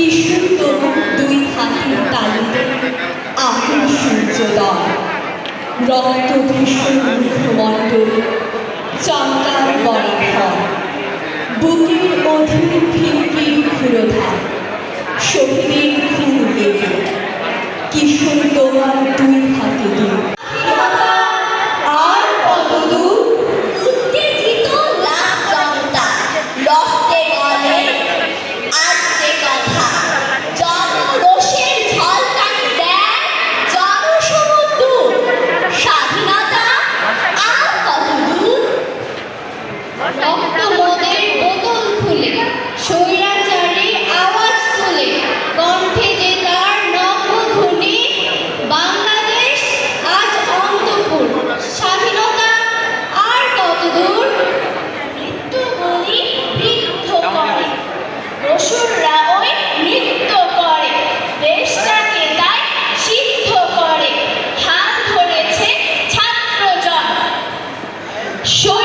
কিশোর তরু দুই হাতির তালিতে আকুল সূর্যোদয়, রক্ত ভীষণ মুখমণ্ডল চমকার বরাধর বুকের অধীর ভিমকির ক্ষুরোধা, শহীদের খুন কিশোর তোমার দুই হাতে show